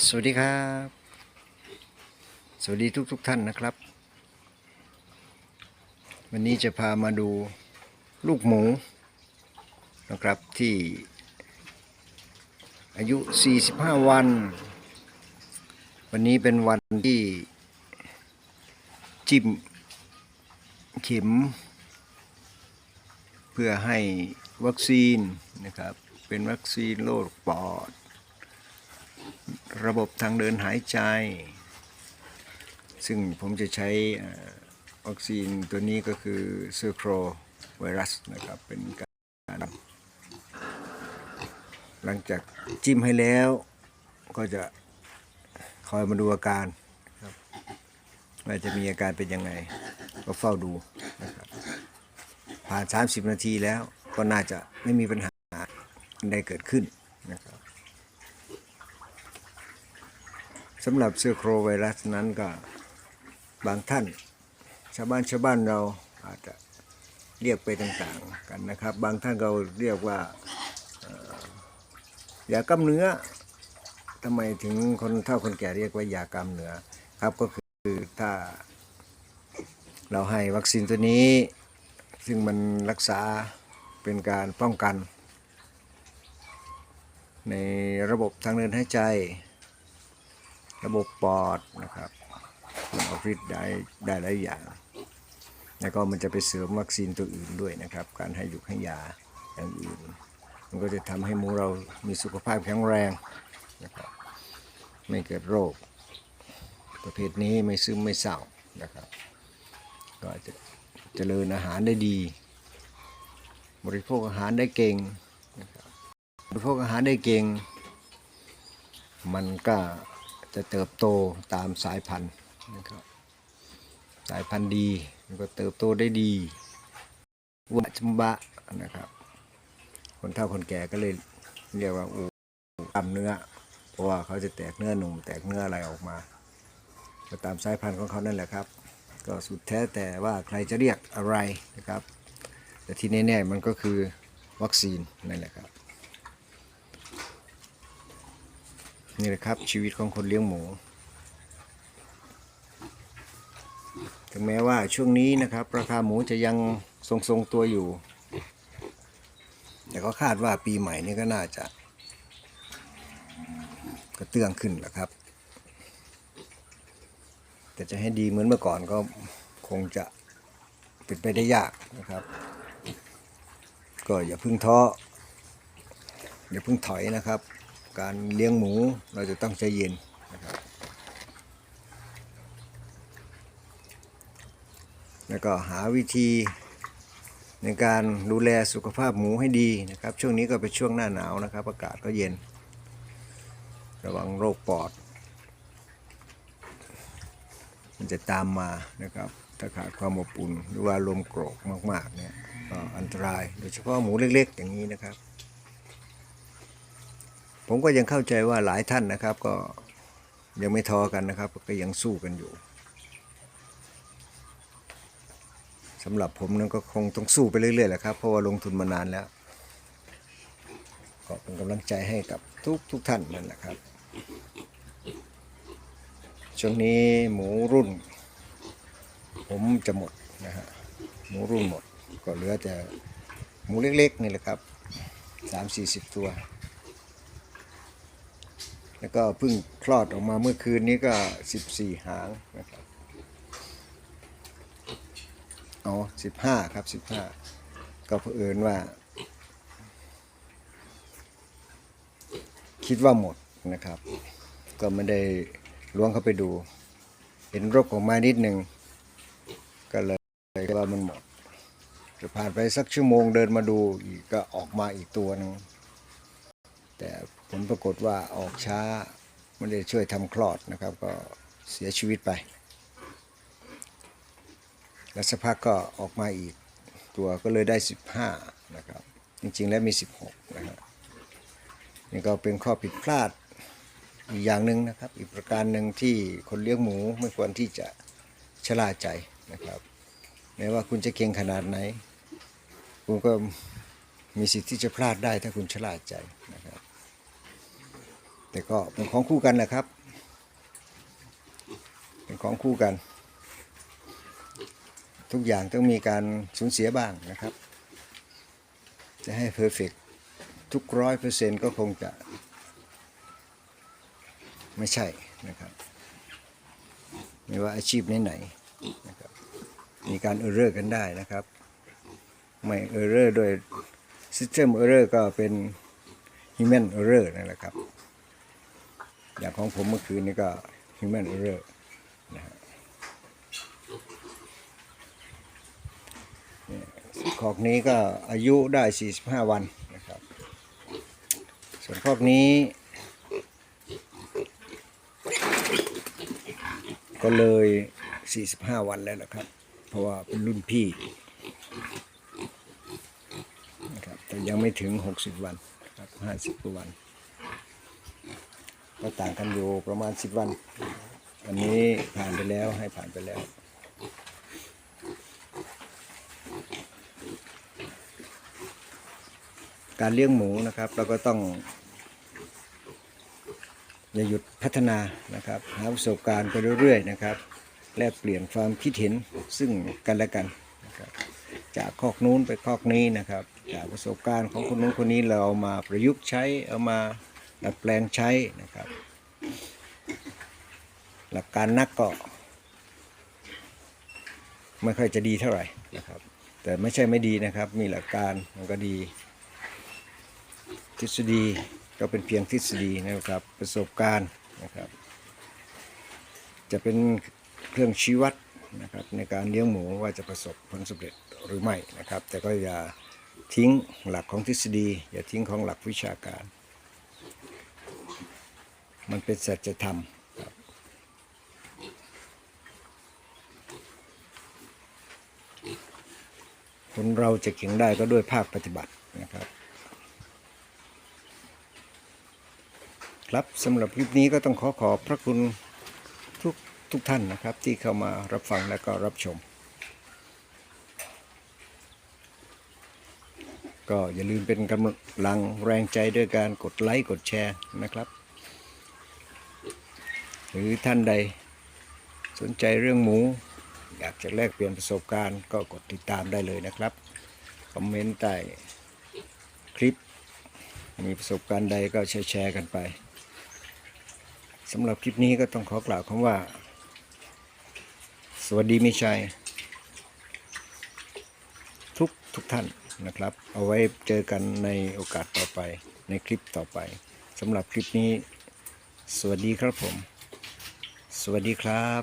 สวัสดีครับ สวัสดีทุกทุกท่านนะครับ วันนี้จะพามาดูลูกหมูนะครับที่อายุ 45 วัน วันนี้เป็นวันที่จิ้มเข็ม เพื่อให้วัคซีนนะครับ เป็นวัคซีนโรคปอด ระบบทางเดินหายใจ ซึ่งผมจะใช้ออวัคซีนตัวนี้ก็คือเซอร์โครไวรัสนะครับ เป็นการหลังจากจิ้มให้แล้วก็จะคอยมาดูอาการครับว่าจะมีอาการเป็นยังไง ก็เฝ้าดูนะครับผ่าน 30 นาทีแล้วก็น่าจะไม่มีปัญหาใดเกิดขึ้นนะครับ สำหรับเชื้อโครไวรัสนั้นก็บางท่าน ชาวบ้านชาวบ้านเราอาจจะเรียกไปต่างๆกันนะครับ บางท่านก็เรียกว่าอยากำเนื้อทำไมถึงคนเฒ่าคนแก่เรียกว่ายากำเนื้อครับก็คือถ้าเราให้วัคซีนตัวนี้ ซึ่งมันรักษาเป็นการป้องกัน ในระบบทางเดินหายใจ ระบบปอดนะครับมันออกฤทธิ์ได้ได้หลายอย่าง แล้วก็มันจะไปเสริมวัคซีนตัวอื่นด้วยนะครับ การให้ยุกให้ยาอย่างอื่น มันก็จะทำให้หมูเรามีสุขภาพแข็งแรงนะครับไม่เกิดโรค ประเภทนี้ไม่ซึมไม่เศร้านะครับ ก็จะเจริญอาหารได้ดี บริโภคอาหารได้เก่งนะครับบริโภคอาหารได้เก่ง มันก็ จะเติบโตตามสายพันธุ์นะครับสายพันธุ์ดีมันก็เติบโตได้ดีวะจุมบะนะครับ คนเฒ่าคนแก่ก็เลยเรียกว่าอูกล้ามเนื้อ เพราะว่าเขาจะแตกเนื้อหนุ่มแตกเนื้ออะไรออกมาก็ตามสายพันธุ์ของเขานั่นแหละครับ ก็สุดแท้แต่ว่าใครจะเรียกอะไรนะครับ แต่ที่แน่ๆมันก็คือวัคซีนนั่นแหละครับ นี่แหละครับ ชีวิตของคนเลี้ยงหมู ถึงแม้ว่าช่วงนี้นะครับ ราคาหมูจะยังทรงๆตัวอยู่ แต่ก็คาดว่าปีใหม่นี้ก็น่าจะกระเตื้องขึ้นแหละครับ แต่จะให้ดีเหมือนเมื่อก่อนก็คงจะเป็นไปได้ยากนะครับ ก็อย่าเพึ่งท้ออย่าเพึ่งถอยนะครับ การเลี้ยงหมูเราจะต้องใจเย็นนะครับแล้วก็หาวิธีในการดูแลสุขภาพหมูให้ดีนะครับ ช่วงนี้ก็เป็นช่วงหน้าหนาวนะครับ อากาศก็เย็น ระวังโรคปอด มันจะตามมานะครับ ถ้าขาดความอบอุ่นหรือว่าลมโกรกมากๆเนี่ยก็อันตราย โดยเฉพาะหมูเล็กๆ อย่างนี้นะครับ ผมก็ยังเข้าใจว่าหลายท่านนะครับ ก็ยังไม่ท้อกันนะครับ ก็ยังสู้กันอยู่สำหรับผมนั้นก็คงต้องสู้ไปเรื่อยๆแหละครับ เพราะว่าลงทุนมานานแล้ว ก็เป็นกำลังใจให้กับทุกทุกท่านนั่นแหละครับ ช่วงนี้หมูรุ่น ผมจะหมดนะฮะหมูรุ่นหมด ก็เหลือแต่หมูเล็กๆนี่แหละครับสามสี่สิบตัว แล้วก็เพิ่งคลอดออกมาเมื่อคืนนี้ก็ 14 หางนะครับอ๋อ15 ครับ 15 ก็เผอิญว่า คิดว่าหมดนะครับ ก็ไม่ได้ล้วงเข้าไปดู เห็นรกออกมานิดหนึ่งก็เลยว่ามันหมดจะผ่านไปสักชั่วโมงเดินมาดูอีกก็ออกมาอีกตัวหนึงแต่ ผลปรากฏว่าออกช้าไม่ได้ช่วยทำคลอดนะครับ ก็เสียชีวิตไป แล้วสักพักก็ออกมาอีกตัวก็เลยได้ 15 นะครับ จริงๆแล้วมี 16 นะครับนี่ก็เป็นข้อผิดพลาดอีกอย่างหนึ่งนะครับ อีกประการหนึ่งที่คนเลี้ยงหมูไม่ควรที่จะชะล่าใจนะครับแม้ว่าคุณจะเก่งขนาดไหน คุณก็มีสิทธิ์ที่จะพลาดได้ถ้าคุณชลาใจนะครับ แต่ก็เป็นของคู่กันแหละครับ เป็นของคู่กัน ทุกอย่างต้องมีการสูญเสียบ้างนะครับ จะให้เพอร์เฟกทุกร้อยเปอร์เซ็นต์ก็คงจะ ไม่ใช่นะครับ ไม่ว่าอาชีพไหนๆนะครับมีการเออร์เรอร์กันได้นะครับ ไม่เออร์เรอร์โดย System Error ก็เป็น Human Error นั่นแหละครับ อย่างของผมเมื่อคืนนี้ก็ Human Error นะฮะเนี่ยคอกนี้ก็อายุได้ 45 วันนะครับ ส่วนคอกนี้ ก็เลย 45 วันแล้วนะครับ เพราะว่าเป็นรุ่นพี่นะครับแต่ยังไม่ถึง 60 วันครับ50กว่าวัน ก็ต่างกันอยู่ประมาณ10วัน อันนี้ผ่านไปแล้วให้ผ่านไปแล้ว การเลี้ยงหมูนะครับ เราก็ต้อง อย่าหยุดพัฒนานะครับ หาประสบการณ์ไปเรื่อยๆนะครับ แลกเปลี่ยนความคิดเห็นซึ่งกันและกันนะครับจากคอกนู้นไปคอกนี้นะครับ จากประสบการณ์ของคนนู้นคนนี้เราเอามาประยุกต์ใช้เอามา ดัดแปลงใช้นะครับ หลักการนักก็ ไม่ค่อยจะดีเท่าไหร่นะครับ แต่ไม่ใช่ไม่ดีนะครับ มีหลักการมันก็ดี ทฤษฎีก็เป็นเพียงทฤษฎีนะครับ ประสบการณ์นะครับ จะเป็นเครื่องชี้วัดนะครับในการเลี้ยงหมูว่าจะประสบผลสำเร็จหรือไม่นะครับ แต่ก็อย่าทิ้งหลักของทฤษฎี อย่าทิ้งของหลักวิชาการ มันเป็นสัจธรรมคนเราจะเก่งได้ก็ด้วยภาคปฏิบัตินะครับ ครับสำหรับคลิปนี้ก็ต้องขอขอบพระคุณทุกทุกท่านนะครับ ที่เข้ามารับฟังและก็รับชม ก็อย่าลืมเป็นกำลังแรงใจด้วยการกดไลค์กดแชร์นะครับ หรือท่านใดสนใจเรื่องหมู อยากจะแลกเปลี่ยนประสบการณ์ ก็กดติดตามได้เลยนะครับ คอมเมนต์ใต้คลิป มีประสบการณ์ใดก็แชร์แชร์กันไปสำหรับคลิปนี้ก็ต้องขอกล่าวคำว่า สวัสดีมิชัย ทุกทุกท่านนะครับ เอาไว้เจอกันในโอกาสต่อไปในคลิปต่อไปสำหรับคลิปนี้ สวัสดีครับผม สวัสดีครับ